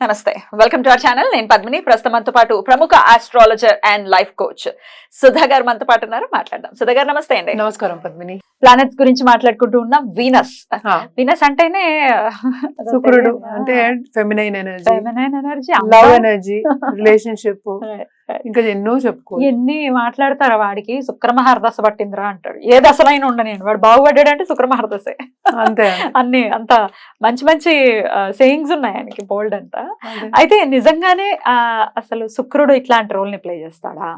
నమస్తే. Welcome to our channel నేను పద్మిని. ప్రస్తుతం మనతో పాటు ప్రముఖ astrologer and life coach Sudha గారు మనతో పాటు ఉన్నారు. మాట్లాడదాం. సుధా గారు నమస్తే అండి. నమస్కారం పద్మిని. ప్లానెట్స్ గురించి మాట్లాడుకుంటూ ఉన్నాం. వీనస్ వీనస్ అంటేనే శుక్రుడు అంటే feminine energy energy love energy relationship ఇంకా ఎన్నో చెప్పుకో ఎన్ని మాట్లాడతారా వాడికి? శుక్రమహారదశ పట్టిందిరా అంటాడు. ఏ దశలైనా ఉండని వాడు బాగుపడ్డాడు అంటే శుక్రమహారదశే. అంతే అన్ని అంత మంచి మంచి సేయింగ్స్ ఉన్నాయి ఆయనకి బోల్డ్ అంతా. అయితే నిజంగానే అసలు శుక్రుడు ఇట్లాంటి రోల్ని ప్లే చేస్తాడా?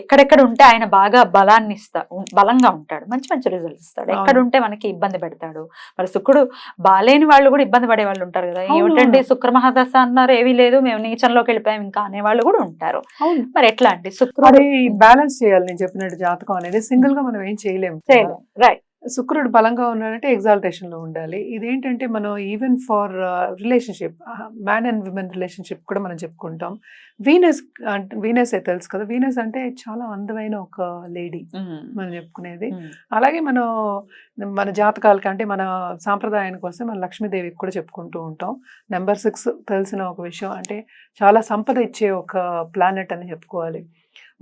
ఎక్కడెక్కడ ఉంటే ఆయన బాగా బలాన్ని ఇస్తా బలంగా ఉంటాడు. మంచి మంచి రిజల్ట్స్ ఇస్తాడు. ఎక్కడ ఉంటే మనకి ఇబ్బంది పెడతాడు. మరి శుక్రుడు బాలేని వాళ్ళు కూడా ఇబ్బంది పడే వాళ్ళు ఉంటారు కదా. ఏమిటండి శుక్రమహాదశ అన్నారు? ఏమీ లేదు. మేము నీచంలోకి వెళ్ళిపోయాం. ఇంకా అనే వాళ్ళు కూడా ఉంటారు. మరి ఎట్లా అండి? శుక్రుడు బ్యాలెన్స్ చేయాలి నేను చెప్పినట్టు జాతకం అనేది. సింగిల్గా మనం ఏం చేయలేము చేయలేం. రైట్ శుక్రుడు బలంగా ఉన్నాడంటే ఎగ్జాల్టేషన్లో ఉండాలి. ఇదేంటంటే మనం even for relationship man and women relationship కూడా మనం చెప్పుకుంటాం. వీనస్ అంటే వీనస్ తెలుసు కదా? వీనస్ అంటే చాలా అందమైన ఒక లేడీ మనం చెప్పుకునేది. అలాగే మనం మన జాతకాలకి అంటే మన సాంప్రదాయానికి వస్తే మన లక్ష్మీదేవికి కూడా చెప్పుకుంటూ ఉంటాం. నెంబర్ సిక్స్ తెలిసిన ఒక విషయం అంటే చాలా సంపద ఇచ్చే ఒక ప్లానెట్ అని చెప్పుకోవాలి.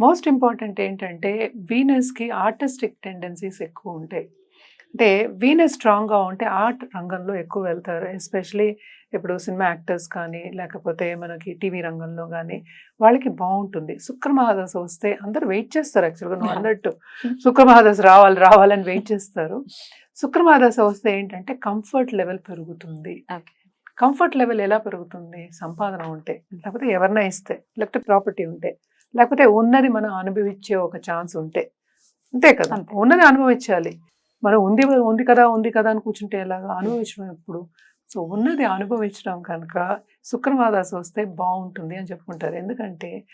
మోస్ట్ ఇంపార్టెంట్ ఏంటంటే వీనస్కి ఆర్టిస్టిక్ టెండెన్సీస్ ఎక్కువ ఉంటాయి. అంటే వీనస్ స్ట్రాంగ్గా ఉంటే ఆర్ట్ రంగంలో ఎక్కువ వెళ్తారు. ఎస్పెషలీ ఇప్పుడు సినిమా యాక్టర్స్ కానీ లేకపోతే మనకి టీవీ రంగంలో కానీ వాళ్ళకి బాగుంటుంది శుక్రమహాదశ వస్తే అందరూ వెయిట్ చేస్తారు యాక్చువల్గా నువ్వు అన్నట్టు. శుక్రమహాదశ రావాలి రావాలని వెయిట్ చేస్తారు. శుక్రమహాదశ వస్తే ఏంటంటే కంఫర్ట్ లెవెల్ పెరుగుతుంది. కంఫర్ట్ లెవెల్ ఎలా పెరుగుతుంది? సంపాదన ఉంటే లేకపోతే ఎవరినా ఇస్తే లేకపోతే ప్రాపర్టీ ఉంటే లేకపోతే ఉన్నది మనం అనుభవించే ఒక ఛాన్స్ ఉంటే అంతే కదా. ఉన్నది అనుభవించాలి. మనం ఉంది ఉంది కదా ఉంది కదా అని కూర్చుంటే ఎలాగా? అనుభవించడం ఎప్పుడు? సో ఉన్నది అనుభవించడం కనుక శుక్రవాదాస వస్తే బాగుంటుంది అని చెప్పుకుంటారు. ఎందుకంటే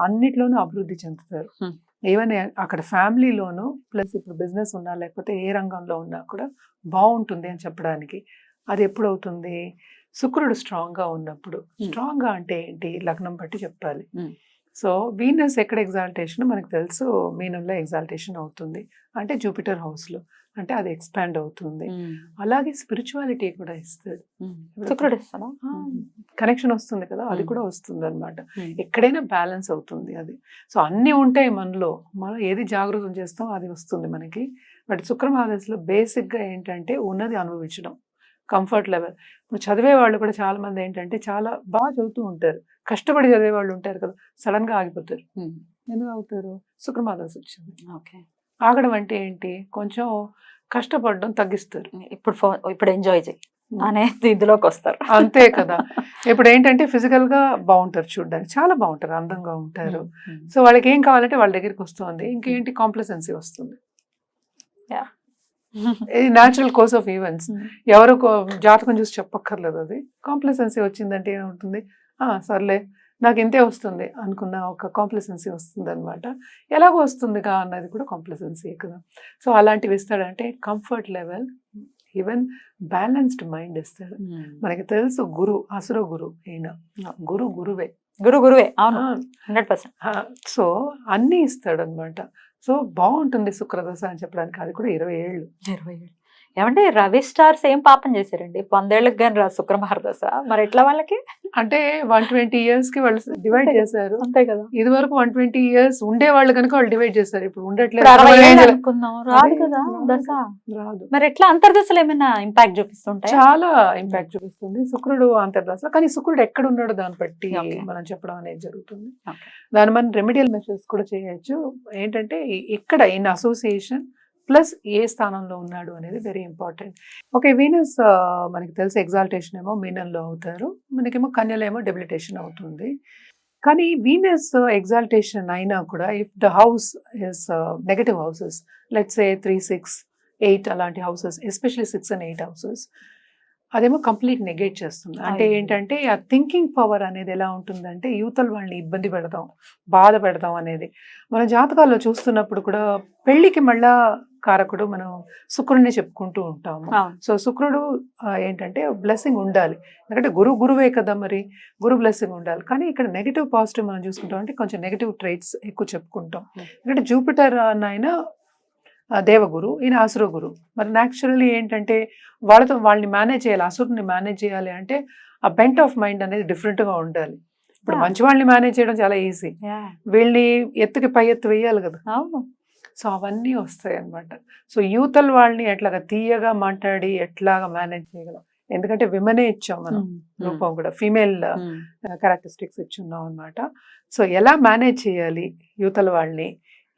అన్నిట్లోనూ అభివృద్ధి చెందుతారు. ఈవెన్ అక్కడ ఫ్యామిలీలోను ప్లస్ ఇప్పుడు బిజినెస్ ఉన్నా లేకపోతే ఏ రంగంలో ఉన్నా కూడా బాగుంటుంది అని చెప్పడానికి. అది ఎప్పుడు అవుతుంది శుక్రుడు స్ట్రాంగ్గా ఉన్నప్పుడు. Hmm. స్ట్రాంగ్గా అంటే ఏంటి? లగ్నం బట్టి చెప్పాలి. సో వీనస్ ఎక్కడ ఎగ్జాల్టేషన్? మనకు తెలుసు మీనంలో ఎగ్జాల్టేషన్ అవుతుంది. అంటే జూపిటర్ హౌస్లో అంటే అది ఎక్స్పాండ్ అవుతుంది. అలాగే స్పిరిచువాలిటీ కూడా ఇస్తాడు శుక్రుడు ఇస్తాడా? కనెక్షన్ వస్తుంది కదా అది. కూడా వస్తుంది అనమాట. ఎక్కడైనా బ్యాలెన్స్ అవుతుంది అది. సో అన్నీ ఉంటాయి మనలో. మనం ఏది జాగృతం చేస్తాం అది వస్తుంది మనకి. బట్ శుక్రమహాదశలో బేసిక్గా ఏంటంటే ఉన్నది అనుభవించడం. కంఫర్ట్ లెవెల్ ఇప్పుడు చదివే వాళ్ళు కూడా చాలా మంది ఏంటంటే చాలా బాగా చదువుతూ ఉంటారు. కష్టపడి చదివే వాళ్ళు ఉంటారు కదా సడన్గా ఆగిపోతారు ఎందుకు ఆగుతారు? శుక్రమహాదశ వచ్చింది. ఓకే. ఆగడం అంటే ఏంటి? కొంచెం కష్టపడడం తగ్గిస్తారు. ఇప్పుడు ఫోన్ ఇప్పుడు ఎంజాయ్ చేయి. అనే ఇందులోకి వస్తారు. అంతే కదా. ఇప్పుడు ఏంటంటే ఫిజికల్గా బాగుంటారు చూడడానికి. చాలా బాగుంటారు అందంగా ఉంటారు. సో వాళ్ళకి ఏం కావాలంటే వాళ్ళ దగ్గరికి వస్తుంది. ఇంకేంటి? కాంప్లసెన్సీ వస్తుంది. ఇది న్యాచురల్ కోర్స్ ఆఫ్ ఈవెంట్స్ ఎవరు జాతకం చూసి చెప్పక్కర్లేదు అది. కాంప్లసెన్సీ వచ్చిందంటే ఏముంటుంది ఆ సర్లే. నాకు ఇంతే వస్తుంది అనుకున్న ఒక కాంప్లసెన్సీ వస్తుంది అనమాట ఎలాగో వస్తుందిగా అన్నది కూడా కాంప్లసెన్సీ కదా. సో అలాంటివి ఇస్తాడంటే comfort level even balanced mind ఇస్తాడు. మనకి తెలుసు గురు అసుర గురు ఈయన. గురు గురువే. గురు గురువే. అవును. Hundred percent. సో అన్నీ ఇస్తాడు అనమాట సో బాగుంటుంది శుక్రదశ అని చెప్పడానికి. అది కూడా ఇరవై ఏళ్ళు. ఇరవై ఏడు ఏమంటే రవి స్టార్స్ ఏం పాపం చేశారండి? వందేళ్ళకి కానీ రా శుక్రమహారదశ మరి ఎట్లా వాళ్ళకి? అంటే వన్ ట్వంటీ ఇయర్స్కి వాళ్ళు డివైడ్. చేశారు. అంతే కదా. ఇది వరకు వన్ ట్వంటీ ఇయర్స్ ఉండే వాళ్ళు కనుక వాళ్ళు డివైడ్ చేస్తారు ఇప్పుడు ఉండట్లేదు. రాదు కదా. దశ. రాదు. మరి ఎట్లా అంతర్దశలు ఏమైనా ఇంపాక్ట్ చూపిస్తుంటాయి? చాలా ఇంపాక్ట్ చూపిస్తుంది. శుక్రుడు అంతర్దశ. కానీ శుక్రుడు ఎక్కడ ఉన్నాడో దాన్ని బట్టి. మనం చెప్పడం అనేది జరుగుతుంది. దాని మనం రెమెడియల్ మెషర్స్ కూడా చేయొచ్చు. ఏంటంటే ఇక్కడ ఇన్ అసోసియేషన్ ప్లస్ ఏ స్థానంలో ఉన్నాడు అనేది వెరీ ఇంపార్టెంట్ ఓకే వీనస్ మనకి తెలిసి ఎగ్జాల్టేషన్ ఏమో మీనంలో అవుతారు. మనకేమో కన్యలో ఏమో డెబిలిటేషన్ అవుతుంది. కానీ వీనస్ ఎగ్జాల్టేషన్ అయినా కూడా if the house is negative houses let's a three six eight అలాంటి houses especially six and eight houses అదేమో కంప్లీట్ నెగేట్ చేస్తుంది. అంటే. ఏంటంటే ఆ థింకింగ్ పవర్ అనేది ఎలా ఉంటుందంటే యూతల వాళ్ళని ఇబ్బంది పెడతాం బాధ పెడతాం అనేది. మన జాతకాల్లో చూస్తున్నప్పుడు కూడా పెళ్ళికి మళ్ళా కారకుడు మనం శుక్రుడిని చెప్పుకుంటూ ఉంటాము. సో శుక్రుడు ఏంటంటే బ్లెస్సింగ్ ఉండాలి. ఎందుకంటే గురు గురువే కదా మరి. గురు బ్లెస్సింగ్ ఉండాలి. కానీ ఇక్కడ నెగిటివ్ పాజిటివ్ మనం చూసుకుంటాం అంటే కొంచెం నెగిటివ్ ట్రైట్స్ ఎక్కువ చెప్పుకుంటాం. ఎందుకంటే జూపిటర్ ఆ, దేవగురు ఈయన అసుర గురు. మరి న్యాచురల్లీ ఏంటంటే వాళ్ళతో వాళ్ళని మేనేజ్ చేయాలి. అసురుని మేనేజ్ చేయాలి అంటే ఆ బెంట్ ఆఫ్ మైండ్ అనేది డిఫరెంట్గా ఉండాలి. ఇప్పుడు. మంచి వాళ్ళని మేనేజ్ చేయడం చాలా ఈజీ వీళ్ళని ఎత్తుకి పై ఎత్తు వేయాలి కదా. అవును. సో అవన్నీ వస్తాయి అన్నమాట సో యూతల్ వాళ్ళని ఎట్లాగా తీయగా మాట్లాడి ఎట్లాగా మేనేజ్ చేయగలం. ఎందుకంటే విమనే ఇచ్చాం మనం. రూపం కూడా. ఫీమేల్ క్యారెక్టరిస్టిక్స్ ఇచ్చున్నాం అనమాట సో ఎలా మేనేజ్ చేయాలి యూతల వాళ్ళని?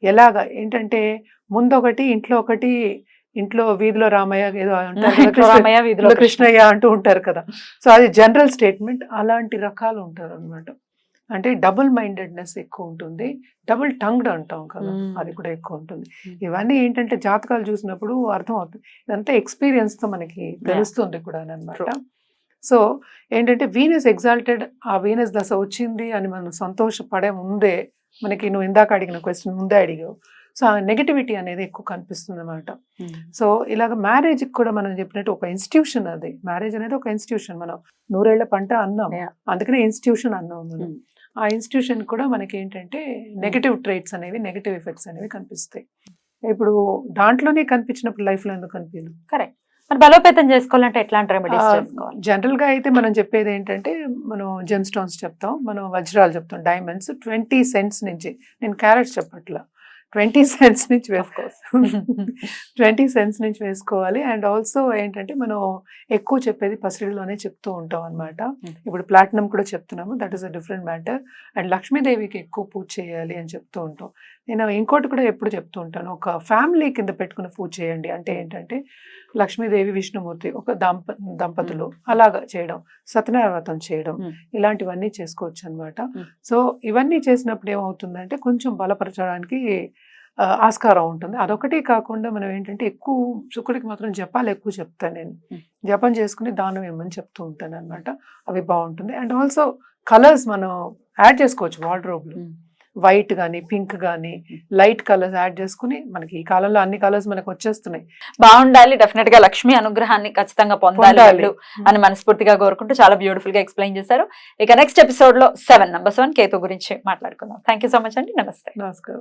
ఎలాగా? ఏంటంటే ముందు ఒకటి ఇంట్లో ఒకటి ఇంట్లో వీధిలో రామయ్య ఏదో అంటారు కృష్ణయ్య అంటూ ఉంటారు కదా. సో అది జనరల్ స్టేట్మెంట్ అలాంటి రకాలు ఉంటారు అనమాట అంటే డబుల్ మైండెడ్నెస్ ఎక్కువ ఉంటుంది. డబుల్ టంగ్డ్ అంటాం కదా. అది కూడా ఎక్కువ ఉంటుంది. ఇవన్నీ ఏంటంటే జాతకాలు చూసినప్పుడు అర్థం అవుతుంది ఇదంతా experience తో మనకి తెలుస్తుంది కూడా అనమాట. సో ఏంటంటే వీనస్ ఎగ్జాల్టెడ్ ఆ వీనస్ దశ వచ్చింది అని మనం సంతోషపడే ముందే మనకి నువ్వు ఇందాక అడిగిన క్వశ్చన్ ముందే అడిగావు. సో ఆ నెగటివిటీ అనేది ఎక్కువ కనిపిస్తుంది అనమాట సో ఇలాగ మ్యారేజ్ కూడా మనం చెప్పినట్టు ఒక ఇన్స్టిట్యూషన్ అది. మ్యారేజ్ అనేది ఒక ఇన్స్టిట్యూషన్ మనం నూరేళ్ళ పంట అన్నాం. అందుకనే ఇన్స్టిట్యూషన్ అన్నాం మనం. ఆ ఇన్స్టిట్యూషన్ కూడా మనకి ఏంటంటే నెగటివ్ ట్రేట్స్ అనేవి నెగటివ్ ఎఫెక్ట్స్ అనేవి కనిపిస్తాయి. ఇప్పుడు దాంట్లోనే కనిపించినప్పుడు లైఫ్లో ఎందుకు కనిపించదు మరి బలోపేతం చేసుకోవాలంటే ఎట్లాంటి రెమెడీస్ చేసుకోవాలి? జనరల్గా అయితే మనం చెప్పేది ఏంటంటే మనం జెమ్ స్టోన్స్ చెప్తాం మనం వజ్రాలు చెప్తాం డైమండ్స్ ట్వంటీ సెంట్స్ నుంచి. నేను క్యారెట్స్ చెప్పట్లా. ట్వంటీ సెంట్స్ నుంచి course. ట్వంటీ సెన్స్ నుంచి వేసుకోవాలి. అండ్ ఆల్సో ఏంటంటే మనం ఎక్కువ చెప్పేది పసిడిలోనే చెప్తూ ఉంటాం అనమాట Mm. ఇప్పుడు ప్లాటినం కూడా చెప్తున్నాము. That is a different matter and లక్ష్మీదేవికి ఎక్కువ పూజ చేయాలి అని చెప్తూ ఉంటాం. నేను ఇంకోటి కూడా ఎప్పుడు చెప్తూ ఉంటాను. ఒక ఫ్యామిలీ కింద పెట్టుకుని పూజ చేయండి. అంటే ఏంటంటే లక్ష్మీదేవి విష్ణుమూర్తి ఒక దంప దంపతులు అలాగా చేయడం. సత్యనారాయణ వ్రతం చేయడం. Mm. ఇలాంటివన్నీ చేసుకోవచ్చు అనమాట. సో ఇవన్నీ చేసినప్పుడు ఏమవుతుందంటే కొంచెం బలపరచడానికి ఆస్కారం ఉంటుంది. అదొకటి కాకుండా మనం ఏంటంటే ఎక్కువ శుక్రుడికి మాత్రం జపాలు ఎక్కువ చెప్తాను నేను. జపం చేసుకుని దానం ఇవ్వమని చెప్తూ ఉంటాను అనమాట అవి బాగుంటుంది. అండ్ ఆల్సో కలర్స్ మనం యాడ్ చేసుకోవచ్చు వార్డ్రోబ్లో. వైట్ కానీ పింక్ కానీ లైట్ కలర్స్ యాడ్ చేసుకుని మనకి ఈ కాలంలో అన్ని కలర్స్ మనకు వచ్చేస్తున్నాయి. బాగుండాలి. డెఫినెట్గా లక్ష్మి అనుగ్రహాన్ని ఖచ్చితంగా పొందాలి అని మనస్ఫూర్తిగా కోరుకుంటూ చాలా బ్యూటిఫుల్గా ఎక్స్ప్లెయిన్ చేశారు. ఇక నెక్స్ట్ ఎపిసోడ్లో సెవెన్ నంబర్ సెవెన్ కేతు గురించి మాట్లాడుకుందాం. థ్యాంక్ యూ సో మచ్ అండి. నమస్తే. నమస్కారం.